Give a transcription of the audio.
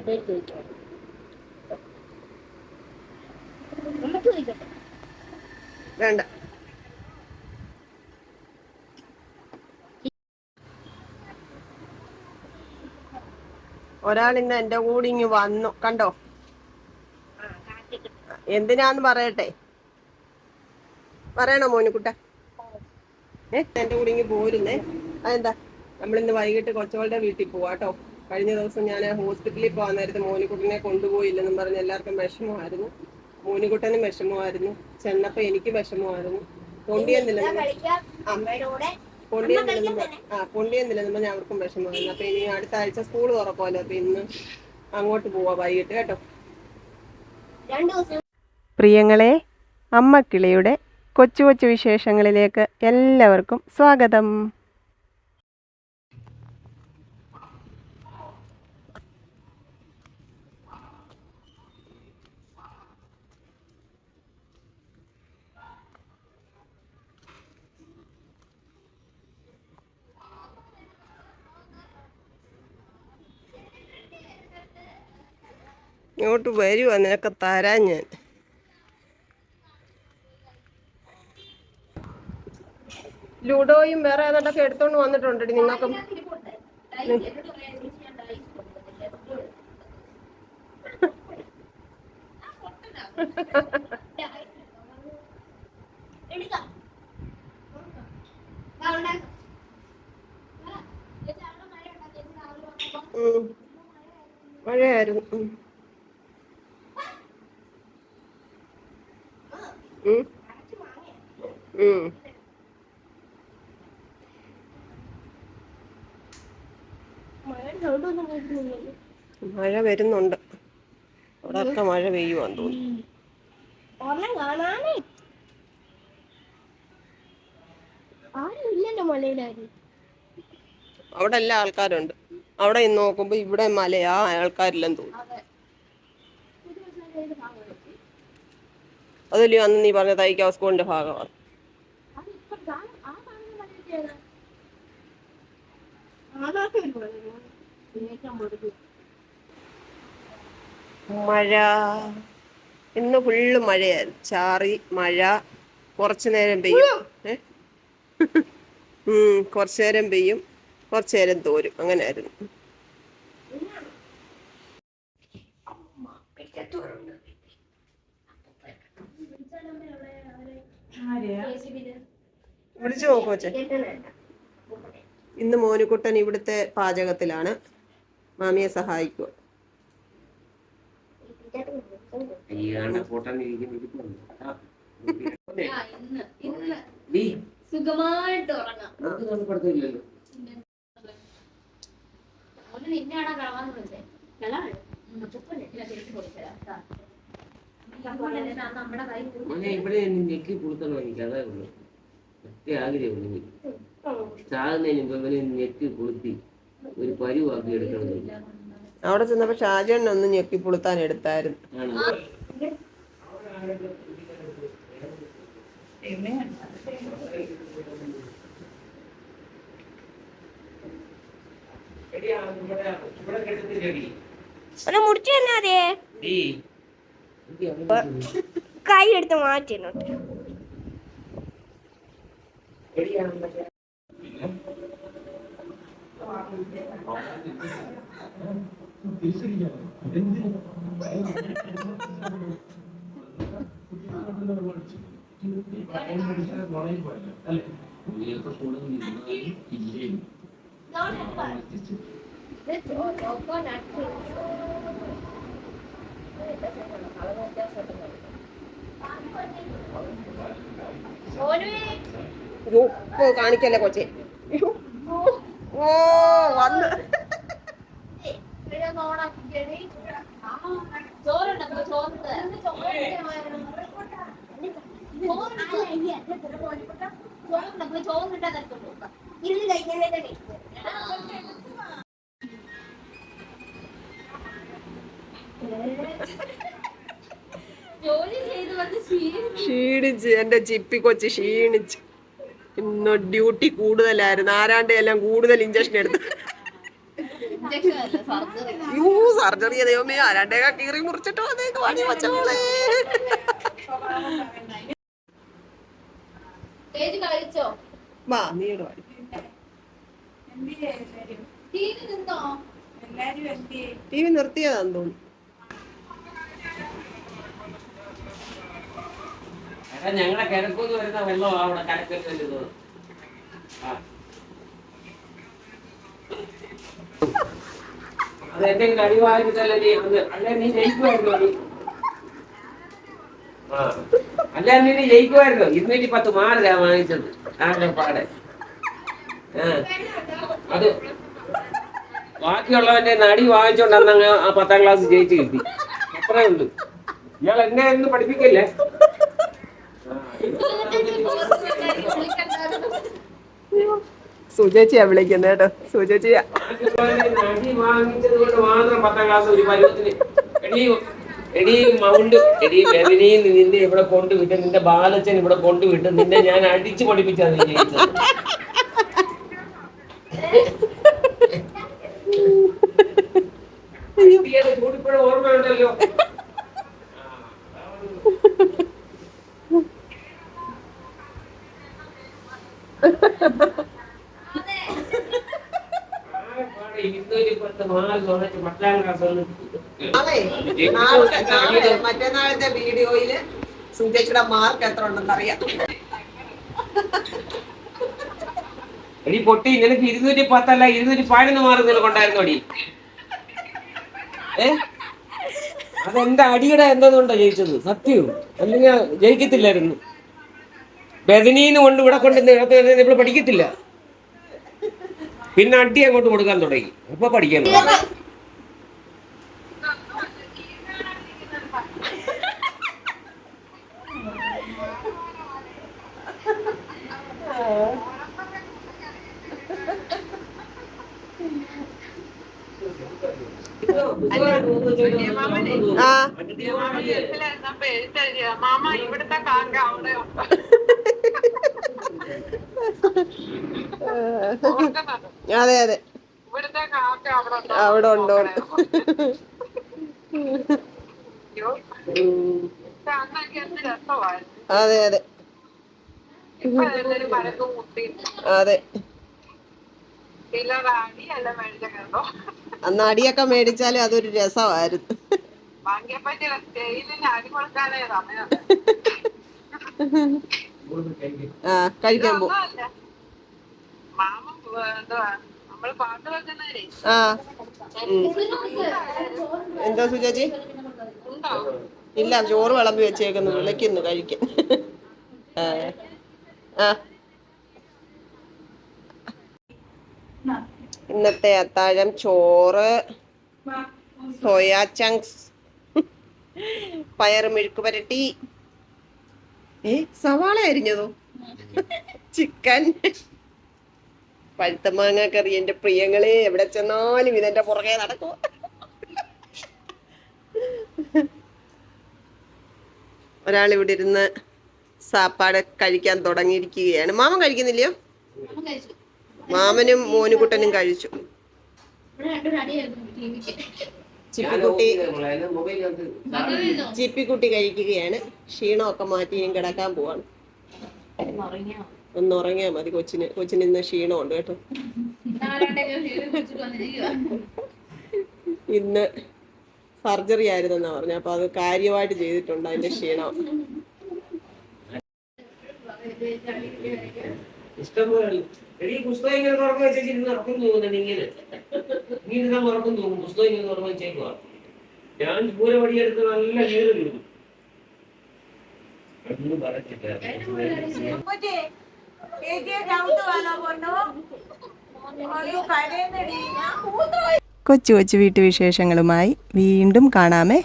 ഒരു ചോദിക്കാം നമുക്ക് ചോദിക്കട്ടെ വേണ്ട. ഒരാൾ ഇന്ന് എന്റെ കൂടെ ഇങ്ങ് വന്നു. കണ്ടോ? എന്തിനാന്ന് പറയട്ടെ? പറയണോ മോനുകുട്ട ഏ? എന്റെ കൂടെ ഇങ്ങ് പോരുന്നേ. അതെന്താ? നമ്മളിന്ന് വൈകിട്ട് കൊച്ചവളുടെ വീട്ടിൽ പോവാട്ടോ കഴിഞ്ഞ ദിവസം ഞാൻ ഹോസ്പിറ്റലിൽ പോകാൻ നേരത്തെ മോനിക്കുട്ടനെ കൊണ്ടുപോയില്ലെന്നും പറഞ്ഞ് എല്ലാവർക്കും വിഷമമായിരുന്നു. മോനിക്കുട്ടനും വിഷമമായിരുന്നു. ചെന്നപ്പോ എനിക്ക് വിഷമമായിരുന്നു. കൂടെ. കൊണ്ടിയെന്നില്ലെന്ന് ആ കൊണ്ടിയെന്നില്ലെന്ന് ഞാൻ അവർക്കും വിഷമമായിരുന്നു. അപ്പൊ ഇനി അടുത്ത ആഴ്ച സ്കൂൾ തുറക്കുമല്ലോ അപ്പൊ ഇന്ന് അങ്ങോട്ട് പോവാ വൈകിട്ട് കേട്ടോ. രണ്ടു പ്രിയങ്ങളെ അമ്മക്കിളിയുടെ കൊച്ചു കൊച്ചു വിശേഷങ്ങളിലേക്ക് എല്ലാവർക്കും സ്വാഗതം. ഇങ്ങോട്ട് വരുവാ നിനക്ക് തരാൻ ഞാൻ. ലുഡോയും വേറെ ഏതാണ്ടൊക്കെ എടുത്തോണ്ട് വന്നിട്ടുണ്ടടി നിങ്ങൾക്ക് എടുക്കാം മഴ വരുന്നുണ്ട്. അവിടെയൊക്കെ മഴ പെയ്യുവാന്ന് തോന്നുന്നു. അവിടെ എല്ലാ ആൾക്കാരുണ്ട്. അവിടെ ഇന്ന് നോക്കുമ്പോ ഇവിടെ മലയാ ആൾക്കാരില്ലെന്ന് തോന്നുന്നു. അതെ അതല്ലേ അന്ന് നീ പറഞ്ഞ തൈക്കാവ് സ്കൂളിന്റെ ഭാഗമാണ്. മഴ. ഇന്ന് ഫുള്ള് മഴയായിരുന്നു. ചാറി മഴ. കുറച്ചു നേരം പെയ്യും. ഏ? ഉം കുറച്ചു നേരം പെയ്യും. കുറച്ചു നേരം തോരും. അങ്ങനെയായിരുന്നു. വിളിച്ചു നോക്കോ ഇന്ന് മോനുകുട്ടൻ ഇവിടുത്തെ പാചകത്തിലാണ്. മാമിയെ സഹായിക്കുക. സുഖമായിട്ട് ഉറങ്ങാം. നമുക്ക് കളവാന്ന് അവന് കളാണ് കൊടുത്തരാ മോനെ ഇവിടെ ഞെക്കി കൊടുത്തണം എനിക്ക് അതേ ഉള്ളൂ. ഒറ്റ ആഗ്രഹമുള്ളൂ എനിക്ക്. ചാകുന്നതിന് മുമ്പ് ഇവനെ ഞെക്കി കൊളുത്തി ഒരു പരിവാക്കി എടുക്കണം അവിടെ ചെന്നപ്പോ ഷാജണ്ണ ഒന്ന് ഞെക്കി പുളുത്താൻ എടുത്തായിരുന്നു. ഒന്ന് മുടിച്ചു തന്നെ അതെ കൈ എടുത്ത് യ്യോ, ഓ കാണിക്കല്ലേ കൊച്ചെ ഓ വന്ന് ചോറുണ്ടോ ചോറ് ചോറ് ചോറ് ചെയ്ത് വന്ന് ക്ഷീണിച്ച് ക്ഷീണിച്ച്. എന്റെ ചിപ്പി കൊച്ച് ക്ഷീണിച്ച്. ഇന്ന് ഡ്യൂട്ടി കൂടുതലായിരുന്നു. ആരാണ്ട് എല്ലാം കൂടുതൽ ഇഞ്ചക്ഷൻ എടുത്തു. യൂ സർജറി ദൈവമേ. ആരാണ്ടേക്കാ കീറി മുറിച്ചിട്ട് വന്നേക്ക് പണി വച്ചോളെ വാ നീട് വാടി ടി വി നിർത്തിയതാന്ന് തോന്നുന്നു. എടാ ഞങ്ങളുടെ കിഴക്കൂന്ന് വരുന്ന വെള്ളമാണ് അവിടെ കരക്കൽ വരുന്നത് അത് എന്റെ കഴിവായിട്ടല്ല നീ അത് അല്ല നീ ജയിക്കുമായിരുന്നു നീ? അല്ല നീ ജയിക്കുമായിരുന്നു ഇരുന്നൂറ്റി പത്ത് മാറില്ല വാങ്ങിച്ചത്. ആരുടെ പാടെ? അത് ബാക്കിയുള്ളവന്റെ നടി വാങ്ങിച്ചോണ്ട് അന്ന് അങ്ങ് ആ പത്താം ക്ലാസ് ജയിച്ചു കിട്ടി. അത്രേ ഉള്ളൂ. ഇയാൾ എന്നെ ഒന്നും പഠിപ്പിക്കല്ലേ? സുചേച്ചിയാ വിളിക്കുന്നത് കേട്ടോ. സുചേച്ചിയാ എടീ മൗണ്ട് എടീ ബെവിനി നിന്നെ ഇവിടെ കൊണ്ടുവിട്ട് നിന്റെ ബാലച്ചൻ ഇവിടെ കൊണ്ടുവിട്ട് നിന്നെ ഞാൻ അടിച്ചു പഠിപ്പിച്ചാ നീ ജയിച്ചത്. കുട്ടിയുടെ ചൂടിപ്പോഴും ഓർമ്മയുണ്ടല്ലോ ഇരുന്നൂറ്റി പത്ത് മാർക്ക് വാങ്ങിച്ച് പത്താം ക്ലാസ് ഒന്ന് നാളെ നാളെ നാളെ മറ്റന്നാളത്തെ വീഡിയോയിൽ സുചേച്ചിയുടെ മാർക്ക് എത്ര ഉണ്ടെന്ന് അറിയാം. എടി പൊട്ടി നിനക്ക് ഇരുന്നൂറ്റി പത്തല്ല ഇരുന്നൂറ്റി പതിനൊന്ന് മാർക്ക് നിനക്കുണ്ടായിരുന്നു അടി ഏ? അതെന്റെ അടിയുടെ എന്തോന്നുണ്ടോ ജയിച്ചത്? സത്യവും അല്ലെങ്കിൽ ജയിക്കത്തില്ലായിരുന്നു? ബദനീന്ന് കൊണ്ട് ഇവിടെ കൊണ്ട് നമ്മൾ പഠിക്കത്തില്ല. പിന്നെ അടി അങ്ങോട്ട് കൊടുക്കാൻ തുടങ്ങി. ഇപ്പൊ പഠിക്കാൻ. ആ. മാമ ഇവിടുത്തെ കാക്ക അവിടെ അതെ അതെ. അവിടെ ഉണ്ടോ? അതെ അതെ. അതെ. അന്ന് അടിയൊക്കെ മേടിച്ചാലും അതൊരു രസമായിരുന്നു. വാങ്ങിയപ്പറ്റിയ സ്റ്റൈലിന് അടി കൊടുക്കാനേ സമയം. കഴിക്കാൻ പോകും ആ. എന്താ സുജാജി ഉണ്ടോ? ഇല്ല ചോറ് വിളമ്പി വെച്ചേക്കുന്നു. വിളിക്കുന്നു കഴിക്കാൻ. ആ. ഇന്നത്തെ അത്താഴം ചോറ് സോയാ ചങ്ക്സ് പയർ മെഴുക്ക് പുരട്ടി ഏ സവാള അരിഞ്ഞതോ? ചിക്കൻ. പഴുത്ത മാങ്ങ കറി എന്റെ പ്രിയങ്ങളെ എവിടെ ചെന്നാലും ഇതെന്റെ പുറകെ നടക്കും. ഒരാൾ ഇവിടെ ഇരുന്ന് സാപ്പാട് കഴിക്കാൻ തുടങ്ങിയിരിക്കുകയാണ്. മാമൻ കഴിക്കുന്നില്ലയോ? മാമനും മോനുകുട്ടനും കഴിച്ചു. ചിപ്പിക്കുട്ടി ചിപ്പിക്കുട്ടി കഴിക്കുകയാണ്. ക്ഷീണമൊക്കെ മാറ്റി കിടക്കാൻ പോവാണ്. ഒന്ന് ഉറങ്ങിയാ മതി. കൊച്ചിന് കൊച്ചിന് ഇന്ന് ക്ഷീണമുണ്ട് കേട്ടോ. ഇന്ന് സർജറി ആയിരുന്നു ആയിരുന്നെന്നാ പറഞ്ഞു. അപ്പൊ അത് കാര്യമായിട്ട് ചെയ്തിട്ടുണ്ട് അതിന്റെ ക്ഷീണം. ഇഷ്ടംപോലെ എടീ പുസ്തകം ഇങ്ങനെ തുറന്നു വെച്ചിരുന്ന് ഉറക്കം തോന്നുന്നുണ്ട് ഇങ്ങനെ. ഇങ്ങനെ ഞാൻ ഉറക്കം തോന്നും പുസ്തകം ഇങ്ങനെ തുറന്നു വെച്ചേക്കുക ഞാൻ പൂരപടി എടുത്ത് നല്ല കീറി വീഴും ഒന്നും പറഞ്ഞില്ല കൊച്ചു കൊച്ചു വീട്ടുവിശേഷങ്ങളുമായി വീണ്ടും കാണാമേ.